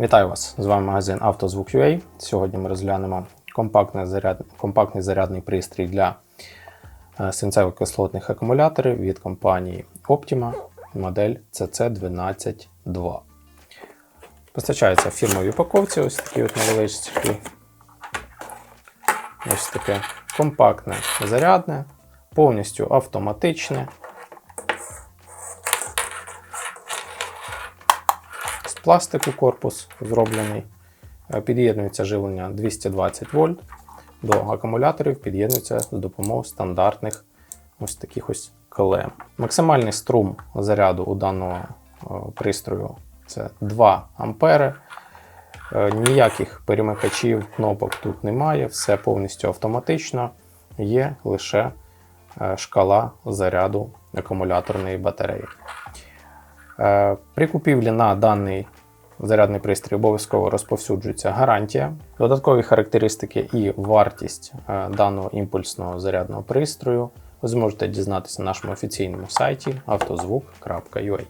Вітаю вас! З вами магазин «Автозвук.UA». Сьогодні ми розглянемо компактний, заряд... компактний зарядний пристрій для е, свинцево-кислотних акумуляторів від компанії Optima, модель CC122. Постачається в фірмовій упаковці, ось такі от невеличкі. Ось таке компактне зарядне, повністю автоматичне. Пластику корпус зроблений. Е, Під'єднується живлення 220 вольт. До акумуляторів під'єднується з допомогою стандартних ось таких ось клем. Максимальний струм заряду у даного е, пристрою це 2 ампери. Е, Ніяких перемикачів, кнопок тут немає, все повністю автоматично. Є лише шкала заряду акумуляторної батареї. При купівлі на даний зарядний пристрій обов'язково розповсюджується гарантія, додаткові характеристики і вартість е, даного імпульсного зарядного пристрою ви зможете дізнатися на нашому офіційному сайті автозвук.ua.